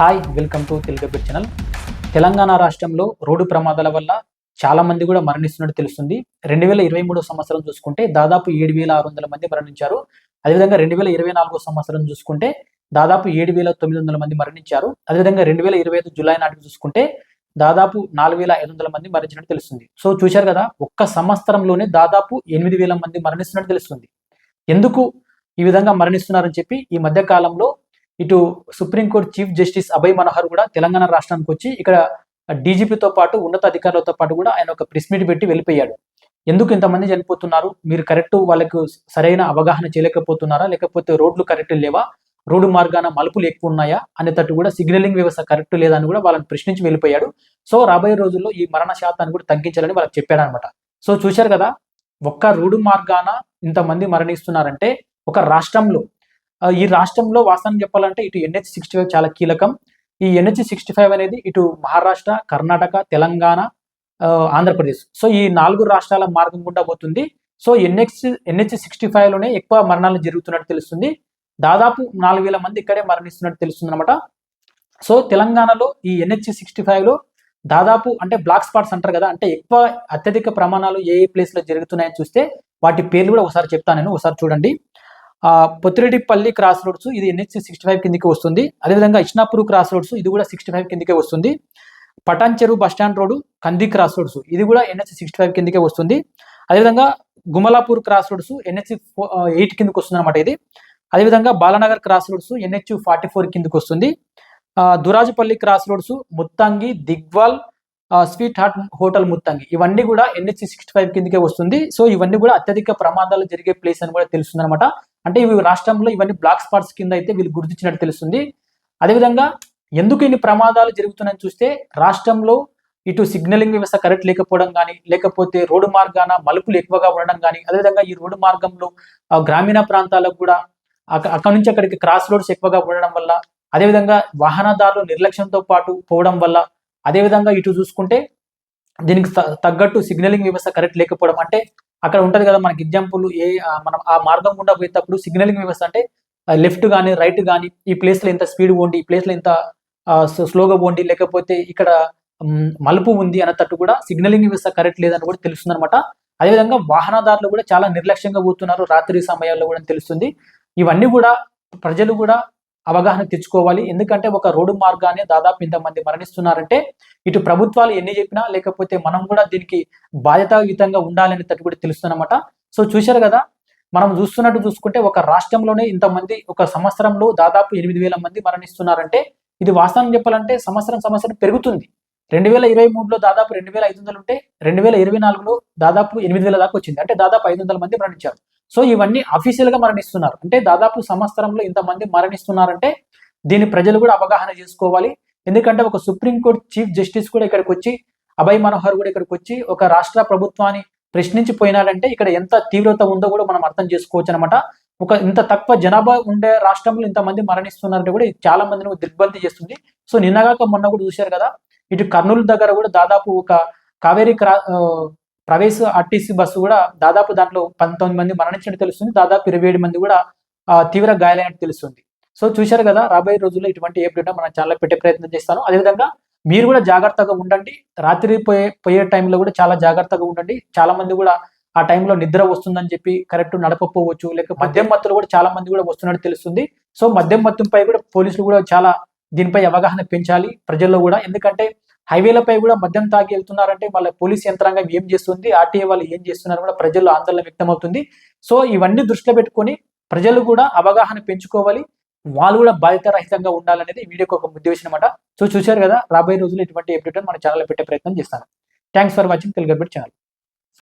Hi welcome to Telugu channel Telangana రాష్ట్రంలో road ప్రమాదాల వల్ల చాలా మంది కూడా మరణిస్తున్నట్టు తెలుస్తుంది. రెండు వేల ఇరవై మూడో సంవత్సరం చూసుకుంటే దాదాపు ఏడు వేల ఆరు వందల మంది మరణించారు. అదేవిధంగా రెండు వేల ఇరవై నాలుగో సంవత్సరం చూసుకుంటే దాదాపు ఏడు వేల తొమ్మిది వందల మంది మరణించారు. అదేవిధంగా రెండు వేల ఇరవై ఐదు జూలై నాటికి చూసుకుంటే దాదాపు నాలుగు వేల ఐదు వందల మంది మరణించినట్టు తెలుస్తుంది. సో చూశారు కదా ఒక్క సంవత్సరంలోనే దాదాపు ఎనిమిది వేల మంది మరణిస్తున్నట్టు తెలుస్తుంది. ఎందుకు ఈ విధంగా మరణిస్తున్నారని చెప్పి ఈ మధ్య కాలంలో ఇటు supreme court chief justice Abhay Manohar కూడా తెలంగాణ రాష్ట్రానికి వచ్చి ఇక్కడ డీజీపీతో పాటు ఉన్నత అధికారులతో పాటు కూడా ఆయన ఒక ప్రెస్ మీట్ పెట్టి వెళ్ళిపోయాడు. ఎందుకు ఇంతమంది చనిపోతున్నారు? మీరు కరెక్ట్ వాళ్ళకు సరైన అవగాహన చేయలేకపోతున్నారా? లేకపోతే రోడ్లు కరెక్ట్ లేవా? రోడ్డు మార్గాన మలుపులు ఎక్కువ ఉన్నాయా? అనేటట్టు కూడా సిగ్నలింగ్ వ్యవస్థ కరెక్ట్ లేదా అని కూడా వాళ్ళని ప్రశ్నించి వెళ్ళిపోయాడు. సో రాబోయే రోజుల్లో ఈ మరణ శాతాన్ని కూడా తగ్గించాలని వాళ్ళకి చెప్పాడనమాట సో చూశారు కదా ఒక్క రోడ్డు మార్గాన ఇంతమంది మరణిస్తున్నారంటే ఒక రాష్ట్రంలో ఈ రాష్ట్రంలో వాస్తవం చెప్పాలంటే ఇటు ఎన్హెచ్ సిక్స్టీ ఫైవ్ చాలా కీలకం. ఈ ఎన్హెచ్ సిక్స్టీ ఫైవ్ అనేది ఇటు మహారాష్ట్ర కర్ణాటక తెలంగాణ ఆంధ్రప్రదేశ్. సో ఈ నాలుగు రాష్ట్రాల మార్గం గుండా పోతుంది. సో ఎన్హెచ్ ఎన్హెచ్ సిక్స్టీ ఫైవ్లోనే ఎక్కువ మరణాలు జరుగుతున్నట్టు తెలుస్తుంది. దాదాపు నాలుగు వేల మంది ఇక్కడే మరణిస్తున్నట్టు తెలుస్తుంది అనమాట సో తెలంగాణలో ఈ ఎన్హెచ్ సిక్స్టీ ఫైవ్లో దాదాపు అంటే బ్లాక్ స్పాట్స్ అంటారు కదా అంటే ఎక్కువ అత్యధిక ప్రమాణాలు ఏ ఏ ప్లేస్లో జరుగుతున్నాయని చూస్తే వాటి పేర్లు కూడా ఒకసారి చెప్తాను నేను ఒకసారి చూడండి. పొత్తిరెడ్డిపల్లి క్రాస్ రోడ్స్ ఇది ఎన్హెచ్ సిక్స్టీ ఫైవ్ కిందకి వస్తుంది. అదేవిధంగా ఇష్నాపూర్ క్రాస్ రోడ్స్ ఇది కూడా సిక్స్టీ ఫైవ్ కిందకే వస్తుంది. Patancheru bus stand road Kandi cross roads ఇది కూడా ఎన్హెచ్ సిక్స్టీ ఫైవ్ కిందకే వస్తుంది. అదేవిధంగా Gumalapur cross roads NH eight కిందకి వస్తుంది అనమాట ఇది. అదేవిధంగా Balanagar cross roads NH forty four కిందకి వస్తుంది. Durajupalli cross roads Muthangi Digwal sweet heart hotel Muthangi ఇవన్నీ కూడా ఎన్హెచ్ సిక్స్టీ ఫైవ్ కిందకే వస్తుంది. సో ఇవన్నీ కూడా అత్యధిక ప్రమాదాలు జరిగే ప్లేస్ అని కూడా తెలుస్తుంది అనమాట అంటే ఇవి రాష్ట్రంలో ఇవన్నీ బ్లాక్ స్పాట్స్ కింద అయితే వీళ్ళు గుర్తించినట్టు తెలుస్తుంది. అదేవిధంగా ఎందుకు ఇన్ని ప్రమాదాలు జరుగుతున్నాయని చూస్తే రాష్ట్రంలో ఇటు సిగ్నలింగ్ వ్యవస్థ కరెక్ట్ లేకపోవడం కానీ లేకపోతే రోడ్డు మార్గాన మలుపులు ఎక్కువగా ఉండడం కానీ అదేవిధంగా ఈ రోడ్డు మార్గంలో గ్రామీణ ప్రాంతాలకు కూడా అక్కడ నుంచి అక్కడికి క్రాస్ రోడ్స్ ఎక్కువగా ఉండడం వల్ల అదేవిధంగా వాహనదారులు నిర్లక్ష్యంతో పాటు పోవడం వల్ల అదేవిధంగా ఇటు చూసుకుంటే దీనికి త- తగ్గట్టు సిగ్నలింగ్ వ్యవస్థ కరెక్ట్ లేకపోవడం అంటే అక్కడ ఉంటది కదా మనకి ఎగ్జాంపుల్ ఏ మనం ఆ మార్గం గుండా పోయేటప్పుడు సిగ్నలింగ్ వ్యవస్థ అంటే లెఫ్ట్ కానీ రైట్ కానీ ఈ ప్లేస్లో ఇంత స్పీడ్ పోండి ఈ ప్లేస్లో ఇంత స్లోగా పోండి లేకపోతే ఇక్కడ మలుపు ఉంది అన్నట్టు కూడా సిగ్నలింగ్ వ్యవస్థ కరెక్ట్ లేదని కూడా తెలుస్తుంది అనమాట అదేవిధంగా వాహనదారులు కూడా చాలా నిర్లక్ష్యంగా పోతున్నారు రాత్రి సమయాల్లో కూడా తెలుస్తుంది. ఇవన్నీ కూడా ప్రజలు కూడా అవగాహన తెచ్చుకోవాలి. ఎందుకంటే ఒక రోడ్డు మార్గాన్ని దాదాపు ఇంతమంది మరణిస్తున్నారంటే ఇటు ప్రభుత్వాలు ఎన్ని చెప్పినా లేకపోతే మనం కూడా దీనికి బాధ్యతాయుతంగా ఉండాలనేటట్టు కూడా తెలుస్తుందన్నమాట. సో చూశారు కదా మనం చూస్తున్నట్టు చూసుకుంటే ఒక రాష్ట్రంలోనే ఇంతమంది ఒక సంవత్సరంలో దాదాపు ఎనిమిది వేల మంది మరణిస్తున్నారంటే ఇది వాస్తవం చెప్పాలంటే సంవత్సరం సంవత్సరం పెరుగుతుంది. రెండు వేల ఇరవై మూడులో దాదాపు రెండు వేల ఐదు వందలు ఉంటే రెండు వేల ఇరవై నాలుగులో దాదాపు ఎనిమిది వేల దాకా వచ్చింది. అంటే దాదాపు ఐదు వందల మంది మరణించారు. సో ఇవన్నీ అఫీషియల్గా మరణిస్తున్నారు. అంటే దాదాపు సంవత్సరంలో ఇంతమంది మరణిస్తున్నారంటే దీన్ని ప్రజలు కూడా అవగాహన చేసుకోవాలి. ఎందుకంటే ఒక సుప్రీంకోర్టు చీఫ్ జస్టిస్ కూడా ఇక్కడికి వచ్చి అభయ్ మనోహర్ కూడా ఇక్కడికి వచ్చి ఒక రాష్ట్ర ప్రభుత్వాన్ని ప్రశ్నించి పోయినాడంటే ఇక్కడ ఎంత తీవ్రత ఉందో కూడా మనం అర్థం చేసుకోవచ్చు అనమాట ఒక ఇంత తక్కువ జనాభా ఉండే రాష్ట్రంలో ఇంతమంది మరణిస్తున్నారంటే కూడా చాలా మందిని దిగ్బంతి చేస్తుంది. సో నిన్నగాక మొన్న కూడా చూశారు కదా ఇటు కర్నూలు దగ్గర కూడా దాదాపు ఒక కావేరీ క్రా ప్రవేశ ఆర్టీసీ బస్సు కూడా దాదాపు దాంట్లో పంతొమ్మిది మంది మరణించినట్టు తెలుస్తుంది దాదాపు ఇరవై ఏడు మంది కూడా తీవ్ర గాయాలైనట్టు తెలుస్తుంది. సో చూశారు కదా రాబోయే రోజుల్లో ఇటువంటి ఏ అప్డేట్ మన ఛానల్ పెట్టే ప్రయత్నం చేస్తాను. అదేవిధంగా మీరు కూడా జాగ్రత్తగా ఉండండి. రాత్రి పోయే పోయే టైంలో కూడా చాలా జాగ్రత్తగా ఉండండి. చాలా మంది కూడా ఆ టైంలో నిద్ర వస్తుందని చెప్పి కరెక్ట్ నడపకపోవచ్చు లేక మద్యం మత్తులు కూడా చాలా మంది కూడా వస్తున్నట్టు తెలుస్తుంది. సో మద్యం మత్తుపై కూడా పోలీసులు కూడా చాలా దీనిపై అవగాహన పెంచాలి ప్రజల్లో కూడా. ఎందుకంటే హైవేలపై కూడా మద్యం తాగి వెళ్తున్నారంటే వాళ్ళ పోలీస్ యంత్రాంగం ఏం చేస్తుంది? ఆర్టీఏ వాళ్ళు ఏం చేస్తున్నారు కూడా ప్రజల్లో ఆందోళన వ్యక్తమవుతుంది. సో ఇవన్నీ దృష్టిలో పెట్టుకొని ప్రజలు కూడా అవగాహన పెంచుకోవాలి. వాళ్ళు కూడా బాధ్యతారహితంగా ఉండాలనేది ఈ వీడియోకి ఒక ఉద్దేశం అనమాట సో చూశారు కదా రాబోయే రోజుల్లో ఇటువంటి అప్డేట్ మన ఛానల్ పెట్టే ప్రయత్నం చేస్తాను. Thanks for watching Telugu channel.